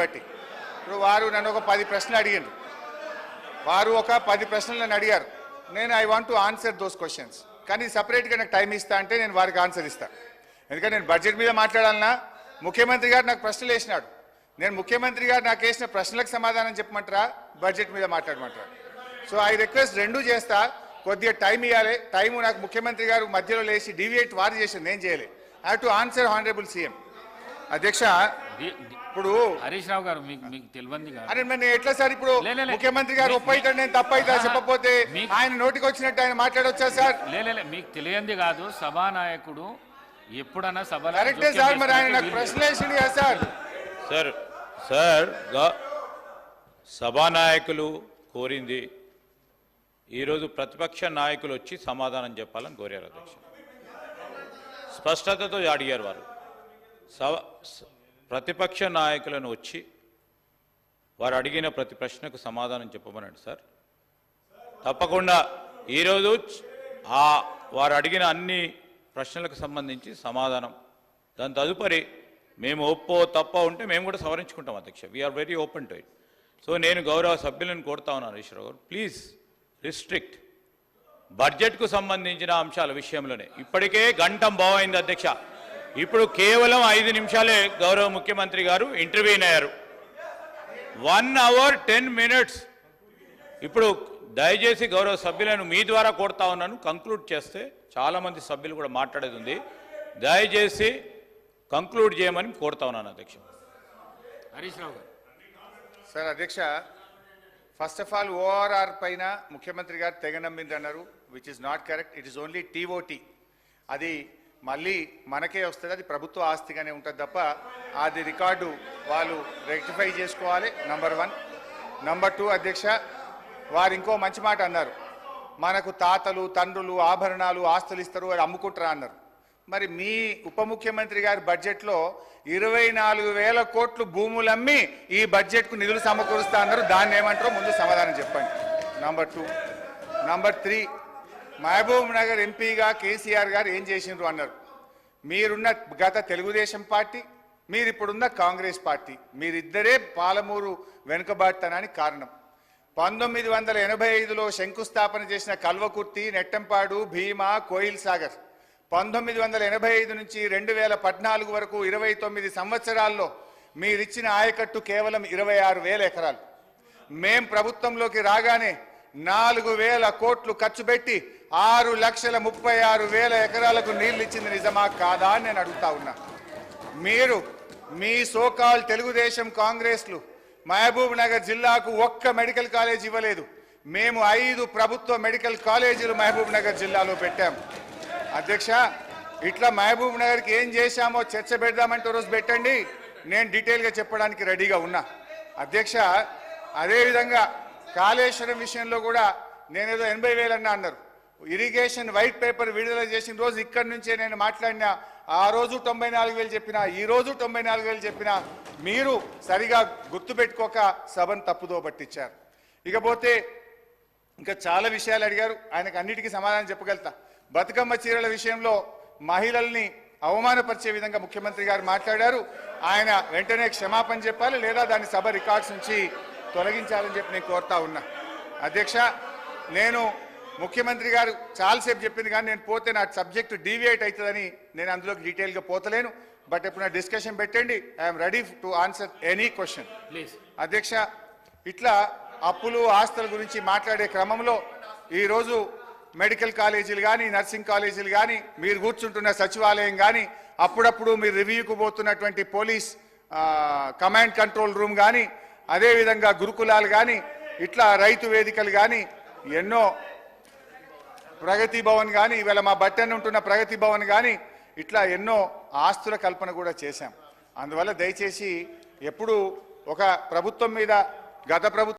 బట్టి. ఇప్పుడు వారు నన్ను ఒక పది ప్రశ్నలు అడిగారు వారు ఒక పది ప్రశ్నలు నన్ను అడిగారు. నేను I want to answer those questions కానీ సపరేట్గా నాకు టైం ఇస్తా అంటే నేను వారికి ఆన్సర్ ఇస్తాను ఎందుకంటే నేను బడ్జెట్ మీద మాట్లాడాలన్నా ముఖ్యమంత్రి గారు నాకు ప్రశ్నలు వేసినాడు. నేను ముఖ్యమంత్రి గారు నాకు వేసిన ప్రశ్నలకు సమాధానం చెప్పమంటారా? బడ్జెట్ మీద మాట్లాడమంటారా? సో ఐ రిక్వెస్ట్ రెండు చేస్తా. కొద్దిగా టైం ఇవ్వాలి టైం నాకు ముఖ్యమంత్రి గారు మధ్యలో లేచి డివియేట్ వారు చేసింది. నేను చేయలే. Have to answer honourable CM అధ్యక్ష ఇప్పుడు హరీష్ రావు గారు మీకు మీకు తెలియంది అరే నేను ఎట్లా సార్ ఇప్పుడు. ముఖ్యమంత్రి గారు ఒప్పైతాడు నేను తప్పైతా. చెప్పకపోతే ఆయన నోటికి వచ్చినట్టు ఆయన మాట్లాడొచ్చా సార్? లేలే మీకు తెలియంది కాదు సభానాయకుడు ఎప్పుడన్నా సభలో కరెక్టే సార్ మరి ఆయన నాకు ప్రశ్న వేసింది కదా సార్? సార్ సార్ సభానాయకులు కోరింది ఈరోజు ప్రతిపక్ష నాయకులు వచ్చి సమాధానం చెప్పాలని కోరారు అధ్యక్ష. స్పష్టతతో అడిగారు వారు. సవ స- ప్రతిపక్ష నాయకులను వచ్చి వారు అడిగిన ప్రతి ప్రశ్నకు సమాధానం చెప్పమనండి సార్. తప్పకుండా ఈరోజు ఆ వారు అడిగిన అన్ని ప్రశ్నలకు సంబంధించి సమాధానం. దాని తదుపరి మేము ఒప్పో తప్ప ఉంటే మేము కూడా సవరించుకుంటాం అధ్యక్ష. We're very open to it so నేను గౌరవ సభ్యులను కోరుతా ఉన్నాను హరీశ్రావు గారు. ప్లీజ్ రిస్ట్రిక్ట్ బడ్జెట్కు సంబంధించిన అంశాల విషయంలోనే. ఇప్పటికే గంటం బాగైంది అధ్యక్ష. ఇప్పుడు కేవలం ఐదు నిమిషాలే గౌరవ ముఖ్యమంత్రి గారు ఇంటర్వ్యూన్ అయ్యారు వన్ అవర్ టెన్ మినిట్స్ ఇప్పుడు దయచేసి గౌరవ సభ్యులను మీ ద్వారా కోరుతా ఉన్నాను. కంక్లూడ్ చేస్తే చాలా మంది సభ్యులు కూడా మాట్లాడేది ఉంది. దయచేసి కంక్లూడ్ చేయమని కోరుతా ఉన్నాను అధ్యక్ష. హరీష్ రావు గారు. సార్ అధ్యక్ష ఫస్ట్ ఆఫ్ ఆల్ ఓఆర్ఆర్ పైన ముఖ్యమంత్రి గారు తెగ నమ్మింది అన్నారు which is not correct it is only TOT అది మళ్ళీ మనకే వస్తుంది అది ప్రభుత్వ ఆస్తిగానే ఉంటుంది తప్ప అది రికార్డు వాళ్ళు రెక్టిఫై చేసుకోవాలి నంబర్ వన్ నంబర్ టూ అధ్యక్ష వారు ఇంకో మంచి మాట అన్నారు. మనకు తాతలు తండ్రులు ఆభరణాలు ఆస్తులు ఇస్తారు వారు అమ్ముకుంటారా అన్నారు. మరి మీ ఉప ముఖ్యమంత్రి గారి బడ్జెట్లో ఇరవై నాలుగు వేల కోట్లు భూములు అమ్మి ఈ బడ్జెట్కు నిధులు సమకూరుస్తా అన్నారు. దాన్ని ఏమంటారో ముందు సమాధానం చెప్పండి. Number two number three Mahabubnagar ఎంపీగా కేసీఆర్ గారు ఏం చేసిండ్రు అన్నారు. మీరున్న గత తెలుగుదేశం పార్టీ మీరు ఇప్పుడున్న కాంగ్రెస్ పార్టీ మీరిద్దరే పాలమూరు వెనుకబాటుతనానికి కారణం. పంతొమ్మిది వందల ఎనభై ఐదులో శంకుస్థాపన చేసిన కల్వకుర్తి నెట్టంపాడు భీమా కోయిల్ సాగర్. పంతొమ్మిది వందల ఎనభై ఐదు నుంచి రెండు వేల పద్నాలుగు వరకు ఇరవై తొమ్మిది సంవత్సరాల్లో మీరిచ్చిన ఆయకట్టు కేవలం ఇరవై ఆరు వేల ఎకరాలు. మేం ప్రభుత్వంలోకి రాగానే నాలుగు వేల కోట్లు ఖర్చు పెట్టి ఆరు లక్షల ముప్పై ఆరు వేల ఎకరాలకు నీళ్ళు ఇచ్చింది నిజమా కాదా అని నేను అడుగుతా ఉన్నా. మీరు మీ సోకాల్ తెలుగుదేశం కాంగ్రెస్లు మహబూబ్ నగర్ జిల్లాకు ఒక్క మెడికల్ కాలేజ్ ఇవ్వలేదు. మేము ఐదు ప్రభుత్వ మెడికల్ కాలేజీలు మహబూబ్ నగర్ జిల్లాలో పెట్టాం. అధ్యక్ష ఇట్లా మహబూబ్ నగర్కి ఏం చేశామో చర్చ పెడదామంటే రోజు పెట్టండి. నేను డీటెయిల్గా చెప్పడానికి రెడీగా ఉన్నా. అధ్యక్ష అదేవిధంగా కాళేశ్వరం విషయంలో కూడా నేనేదో ఎనభై వేలన్నా అన్నారు. ఇరిగేషన్ వైట్ పేపర్ విడుదల చేసిన రోజు ఇక్కడి నుంచే నేను మాట్లాడిన ఆ రోజు తొంభై నాలుగు వేలు చెప్పిన ఈ రోజు తొంభై నాలుగు వేలు చెప్పిన మీరు సరిగా గుర్తుపెట్టుకోక సభను తప్పుదో పట్టించారు. ఇకపోతే ఇంకా చాలా విషయాలు అడిగారు. ఆయనకు అన్నిటికీ సమాధానం చెప్పగలుగుతా. బతుకమ్మ చీరల విషయంలో మహిళల్ని అవమానపరిచే విధంగా ముఖ్యమంత్రి గారు మాట్లాడారు. ఆయన వెంటనే క్షమాపణ చెప్పాలి. లేదా దాన్ని సభ రికార్డ్స్ నుంచి తొలగించాలని చెప్పి నేను కోరుతా ఉన్నా. అధ్యక్ష నేను ముఖ్యమంత్రి గారు చాలాసేపు చెప్పింది కానీ నేను పోతే నా సబ్జెక్ట్ డీవియేట్ అవుతుందని నేను అందులోకి డీటెయిల్గా పోతలేను. బట్ ఇప్పుడు నా డిస్కషన్ పెట్టండి. I'm ready to answer any question. Please. అధ్యక్ష ఇట్లా అప్పులు ఆస్తుల గురించి మాట్లాడే క్రమంలో ఈరోజు మెడికల్ కాలేజీలు కానీ నర్సింగ్ కాలేజీలు కానీ మీరు కూర్చుంటున్న సచివాలయం కానీ అప్పుడప్పుడు మీరు రివ్యూకు పోతున్నటువంటి పోలీస్ కమాండ్ కంట్రోల్ రూమ్ కానీ అదేవిధంగా గురుకులాలు కానీ ఇట్లా రైతు వేదికలు కానీ ఎన్నో ప్రగతి భవన్ కానీ ఇవాళ మా బట్టన్ ఉంటున్న ప్రగతి భవన్ కానీ ఇట్లా ఎన్నో ఆస్తుల కల్పన కూడా చేశాం. అందువల్ల దయచేసి ఎప్పుడు ఒక ప్రభుత్వం మీద గత ప్రభుత్వం